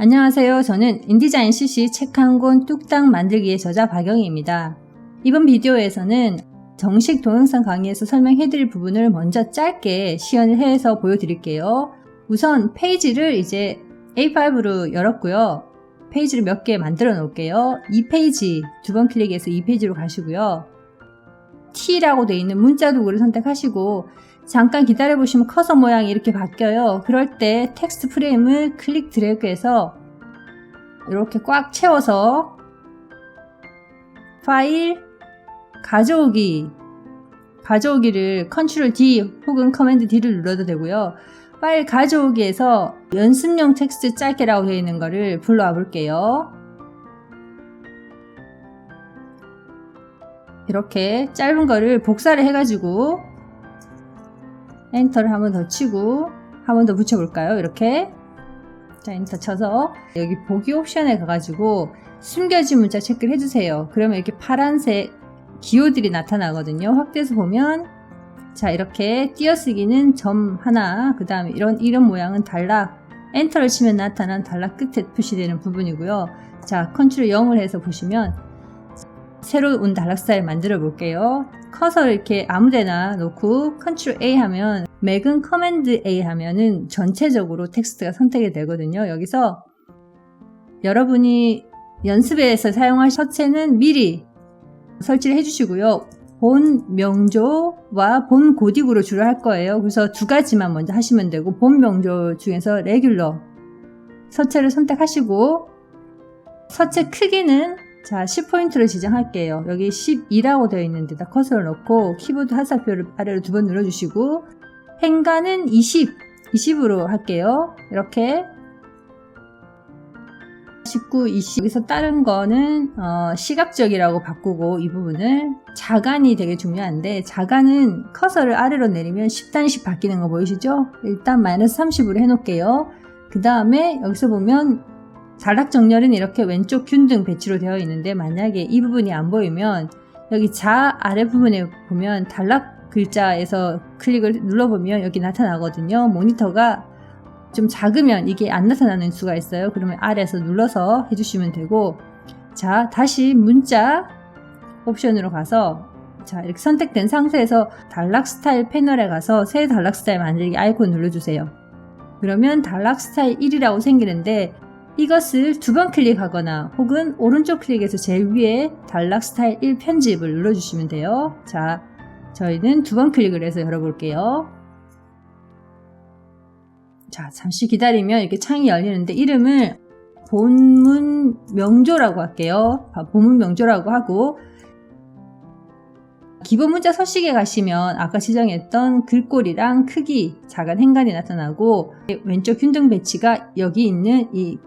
안녕하세요. 저는 인디자인 CC 책 한 권 뚝딱 만들기의 저자 박영희입니다. 이번 비디오에서는 정식 동영상 강의에서 설명해드릴 부분을 먼저 짧게 시연을 해서 보여드릴게요. 우선 페이지를 이제 A5로 열었고요. 페이지를 몇 개 만들어 놓을게요. 이 페이지 두 번 클릭해서 이 페이지로 가시고요. T라고 되어 있는 문자 도구를 선택하시고 잠깐 기다려 보시면 커서 모양이 이렇게 바뀌어요. 그럴 때 텍스트 프레임을 클릭 드래그해서 이렇게 꽉 채워서 파일 가져오기 가져오기를 컨트롤 D 혹은 커맨드 D를 눌러도 되고요. 파일 가져오기에서 연습용 텍스트 짧게라고 되어 있는 거를 불러와 볼게요. 이렇게 짧은 거를 복사를 해가지고 엔터를 한 번 더 치고 한 번 더 붙여볼까요? 이렇게 자 엔터 쳐서 여기 보기 옵션에 가가지고 숨겨진 문자 체크를 해주세요. 그러면 이렇게 파란색 기호들이 나타나거든요. 확대해서 보면 자 이렇게 띄어쓰기는 점 하나 그 다음에 이런 이런 모양은 단락 엔터를 치면 나타난 단락 끝에 표시되는 부분이고요. 자 컨트롤 0을 해서 보시면 새로운 단락 스타일 만들어 볼게요. 커서를 이렇게 아무데나 놓고 컨트롤 A 하면 맥은 커맨드 A 하면은 전체적으로 텍스트가 선택이 되거든요. 여기서 여러분이 연습에서 사용할 서체는 미리 설치를 해주시고요. 본 명조와 본 고딕으로 주로 할 거예요. 그래서 두 가지만 먼저 하시면 되고 본 명조 중에서 레귤러 서체를 선택하시고 서체 크기는 자 10포인트로 지정할게요. 여기 12라고 되어 있는 데다 커서를 넣고 키보드 하사표를 아래로 두 번 눌러주시고 행간은 20, 20으로 할게요. 이렇게 19, 20 여기서 다른 거는 어, 시각적이라고 바꾸고 이 부분을 자간이 되게 중요한데 자간은 커서를 아래로 내리면 10단위씩 바뀌는 거 보이시죠? 일단 마이너스 30으로 해놓을게요. 그 다음에 여기서 보면 단락 정렬은 이렇게 왼쪽 균등 배치로 되어 있는데 만약에 이 부분이 안 보이면 여기 자 아래 부분에 보면 단락 글자에서 클릭을 눌러보면 여기 나타나거든요. 모니터가 좀 작으면 이게 안 나타나는 수가 있어요. 그러면 아래에서 눌러서 해주시면 되고 자 다시 문자 옵션으로 가서 자 이렇게 선택된 상태에서 단락 스타일 패널에 가서 새 단락 스타일 만들기 아이콘 눌러주세요. 그러면 단락 스타일 1이라고 생기는데 이것을 두 번 클릭하거나 혹은 오른쪽 클릭해서 제일 위에 단락 스타일 1 편집을 눌러주시면 돼요. 자, 저희는 두 번 클릭을 해서 열어볼게요. 자, 잠시 기다리면 이렇게 창이 열리는데 이름을 본문 명조라고 할게요. 본문 명조라고 하고 기본 문자 서식에 가시면 아까 지정했던 글꼴이랑 크기, 작은 행간이 나타나고 왼쪽 균등 배치가 여기 있는 이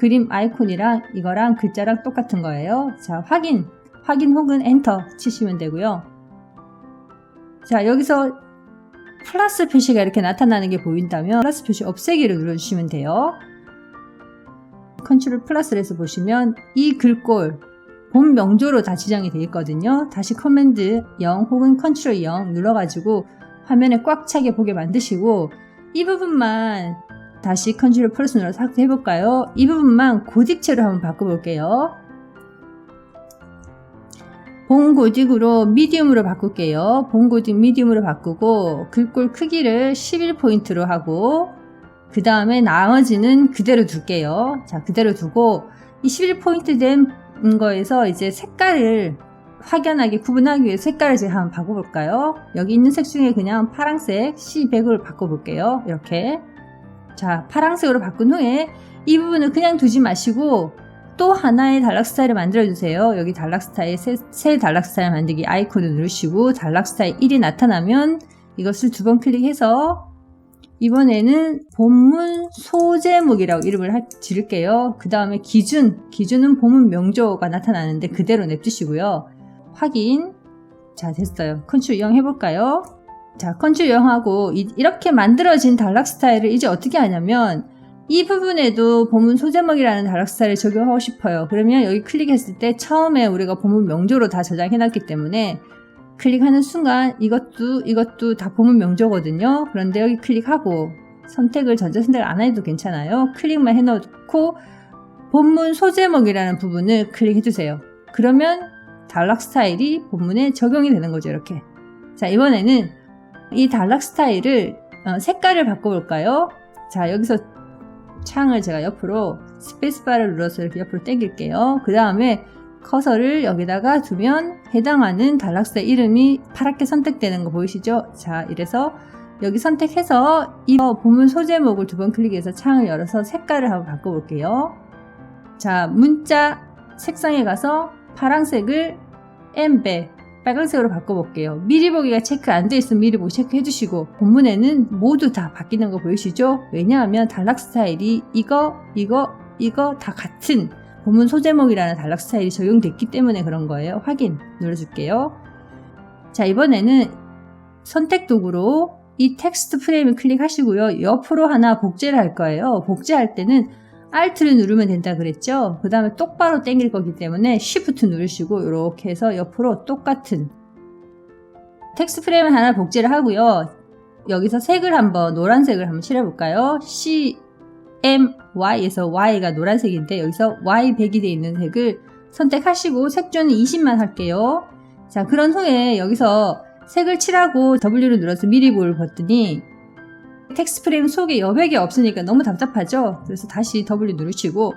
그림 아이콘이랑 이거랑 글자랑 똑같은 거예요. 자, 확인, 확인 혹은 엔터 치시면 되고요. 자, 여기서 플러스 표시가 이렇게 나타나는 게 보인다면 플러스 표시 없애기를 눌러주시면 돼요. 컨트롤 플러스를 해서 보시면 이 글꼴 본 명조로 다 지정이 되어 있거든요. 다시 커맨드 0 혹은 컨트롤 0 눌러가지고 화면에 꽉 차게 보게 만드시고 이 부분만 다시 컨트롤 눌러서 확대해볼까요? 이 부분만 고딕체로 한번 바꿔볼게요. 본고딕으로 미디움으로 바꿀게요. 본고딕 미디움으로 바꾸고 글꼴 크기를 11포인트로 하고 그 다음에 나머지는 그대로 둘게요. 자 그대로 두고 이 11포인트 된 거에서 이제 색깔을 확연하게 구분하기 위해 색깔을 제가 한번 바꿔볼까요? 여기 있는 색 중에 그냥 파랑색 C100으로 바꿔볼게요. 이렇게 자 파랑색으로 바꾼 후에 이 부분을 그냥 두지 마시고 또 하나의 단락 스타일을 만들어 주세요. 여기 단락 스타일 새, 새 단락 스타일 만들기 아이콘을 누르시고 단락 스타일 1이 나타나면 이것을 두 번 클릭해서 이번에는 본문 소제목이라고 이름을 하, 지를게요. 그 다음에 기준, 기준은 본문 명조가 나타나는데 그대로 냅두시고요. 확인. 자, 됐어요. 컨트롤 0 해볼까요? 자, 컨트롤 0하고 이, 이렇게 만들어진 단락 스타일을 이제 어떻게 하냐면 이 부분에도 본문 소제목이라는 단락 스타일을 적용하고 싶어요. 그러면 여기 클릭했을 때 처음에 우리가 본문 명조로 다 저장해놨기 때문에 클릭하는 순간 이것도 이것도 다 본문 명조거든요. 그런데 여기 클릭하고 선택을 전체 선택을 안 해도 괜찮아요. 클릭만 해놓고 본문 소제목이라는 부분을 클릭해 주세요. 그러면 단락 스타일이 본문에 적용이 되는 거죠. 이렇게. 자 이번에는 이 단락 스타일을 어, 색깔을 바꿔볼까요? 자 여기서 창을 제가 옆으로 스페이스바를 눌러서 이렇게 옆으로 당길게요. 그 다음에 커서를 여기다가 두면 해당하는 단락 스타일 이름이 파랗게 선택되는 거 보이시죠? 자 이래서 여기 선택해서 이 본문 소제목을 두 번 클릭해서 창을 열어서 색깔을 한번 바꿔볼게요. 자, 문자 색상에 가서 파란색을 M배 빨간색으로 바꿔볼게요. 미리 보기가 체크 안 돼 있으면 미리 보기 체크해 주시고 본문에는 모두 다 바뀌는 거 보이시죠? 왜냐하면 단락 스타일이 이거, 이거, 이거 다 같은 본문 소제목이라는 단락 스타일이 적용됐기 때문에 그런 거예요. 확인 눌러줄게요. 자, 이번에는 선택 도구로 이 텍스트 프레임을 클릭하시고요. 옆으로 하나 복제를 할 거예요. 복제할 때는 Alt를 누르면 된다 그랬죠? 그 다음에 똑바로 당길 거기 때문에 Shift 누르시고 이렇게 해서 옆으로 똑같은 텍스트 프레임을 하나 복제를 하고요. 여기서 색을 한번 노란색을 한번 칠해볼까요? C, M, Y에서 Y가 노란색인데 여기서 Y 100이 되어 있는 색을 선택하시고 색조는 20만 할게요. 자 그런 후에 여기서 색을 칠하고 W를 눌러서 미리 볼 봤더니 텍스트 프레임 속에 여백이 없으니까 너무 답답하죠? 그래서 다시 W 누르시고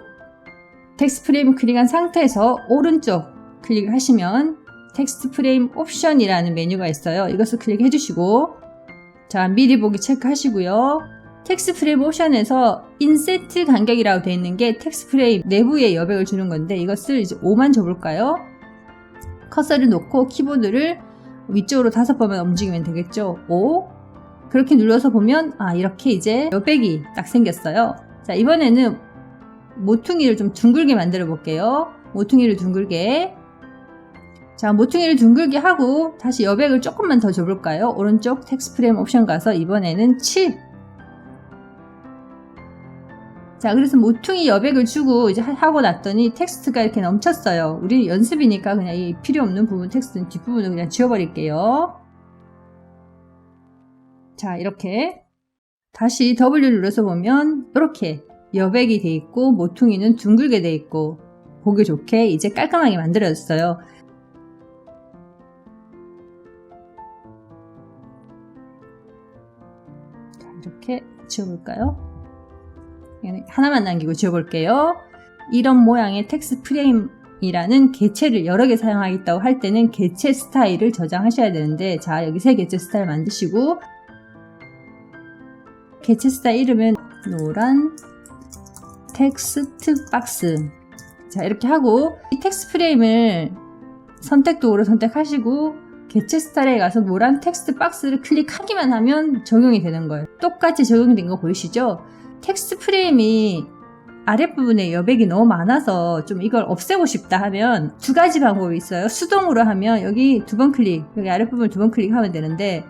텍스트 프레임 클릭한 상태에서 오른쪽 클릭을 하시면 텍스트 프레임 옵션이라는 메뉴가 있어요. 이것을 클릭해 주시고 자 미리 보기 체크하시고요. 텍스트 프레임 옵션에서 인세트 간격이라고 되어 있는 게 텍스트 프레임 내부에 여백을 주는 건데 이것을 이제 5만 줘볼까요? 커서를 놓고 키보드를 위쪽으로 다섯 번만 움직이면 되겠죠. 5 그렇게 눌러서 보면 아 이렇게 이제 여백이 딱 생겼어요. 자 이번에는 모퉁이를 좀 둥글게 만들어 볼게요. 모퉁이를 둥글게 자 모퉁이를 둥글게 하고 다시 여백을 조금만 더 줘볼까요? 오른쪽 텍스트 프레임 옵션 가서 이번에는 7 자, 그래서 모퉁이 여백을 주고 이제 하고 났더니 텍스트가 이렇게 넘쳤어요. 우리 연습이니까 그냥 이 필요 없는 부분 텍스트는 뒷부분을 그냥 지워버릴게요. 자, 이렇게 다시 W 눌러서 보면 이렇게 여백이 돼 있고 모퉁이는 둥글게 돼 있고 보기 좋게 이제 깔끔하게 만들어졌어요. 자, 이렇게 지워볼까요? 하나만 남기고 지워볼게요. 이런 모양의 텍스트 프레임이라는 개체를 여러 개 사용하겠다고 할 때는 개체 스타일을 저장하셔야 되는데 자 여기 세 개체 스타일 만드시고 개체 스타일 이름은 노란 텍스트 박스 자 이렇게 하고 이 텍스트 프레임을 선택 도구로 선택하시고 개체 스타일에 가서 노란 텍스트 박스를 클릭하기만 하면 적용이 되는 거예요. 똑같이 적용이 된거 보이시죠? 텍스트 프레임이 아랫부분에 여백이 너무 많아서 좀 이걸 없애고 싶다 하면 두 가지 방법이 있어요. 수동으로 하면 여기 두 번 클릭, 여기 아랫부분을 두번 클릭하면 되는데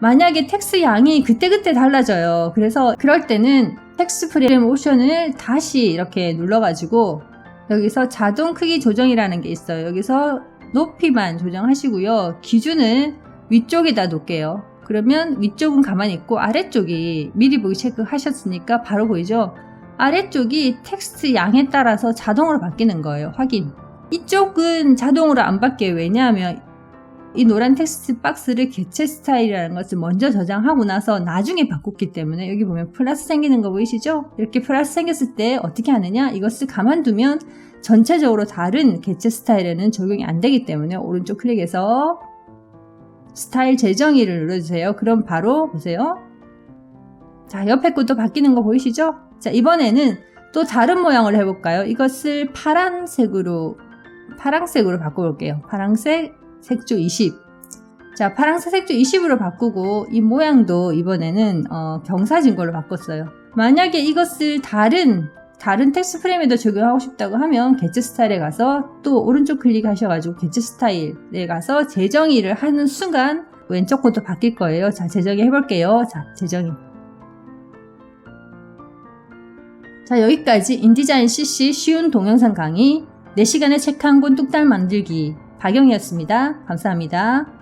만약에 텍스트 양이 그때그때 달라져요. 그래서 그럴 때는 텍스트 프레임 옵션을 다시 이렇게 눌러가지고 여기서 자동 크기 조정이라는 게 있어요. 여기서 높이만 조정하시고요. 기준은 위쪽에다 놓을게요. 그러면 위쪽은 가만히 있고 아래쪽이 미리 보기 체크하셨으니까 바로 보이죠? 아래쪽이 텍스트 양에 따라서 자동으로 바뀌는 거예요. 확인. 이쪽은 자동으로 안 바뀌어요. 왜냐하면 이 노란 텍스트 박스를 개체 스타일이라는 것을 먼저 저장하고 나서 나중에 바꿨기 때문에 여기 보면 플러스 생기는 거 보이시죠? 이렇게 플러스 생겼을 때 어떻게 하느냐? 이것을 가만두면 전체적으로 다른 개체 스타일에는 적용이 안 되기 때문에 오른쪽 클릭해서 스타일 재정의를 눌러주세요. 그럼 바로 보세요. 자, 옆에 것도 바뀌는 거 보이시죠? 자, 이번에는 또 다른 모양을 해볼까요? 이것을 파란색으로, 파란색으로 바꿔볼게요. 파란색 색조 20. 자, 파란색 색조 20으로 바꾸고 이 모양도 이번에는 어, 경사진 걸로 바꿨어요. 만약에 이것을 다른 다른 텍스트 프레임에도 적용하고 싶다고 하면 개체 스타일에 가서 또 오른쪽 클릭하셔가지고 개체 스타일에 가서 재정의를 하는 순간 왼쪽 것도 바뀔 거예요. 자, 재정의 해볼게요. 자, 재정의. 자, 여기까지 인디자인 CC 쉬운 동영상 강의 4시간의 책 한 권 뚝딱 만들기 박영이었습니다. 감사합니다.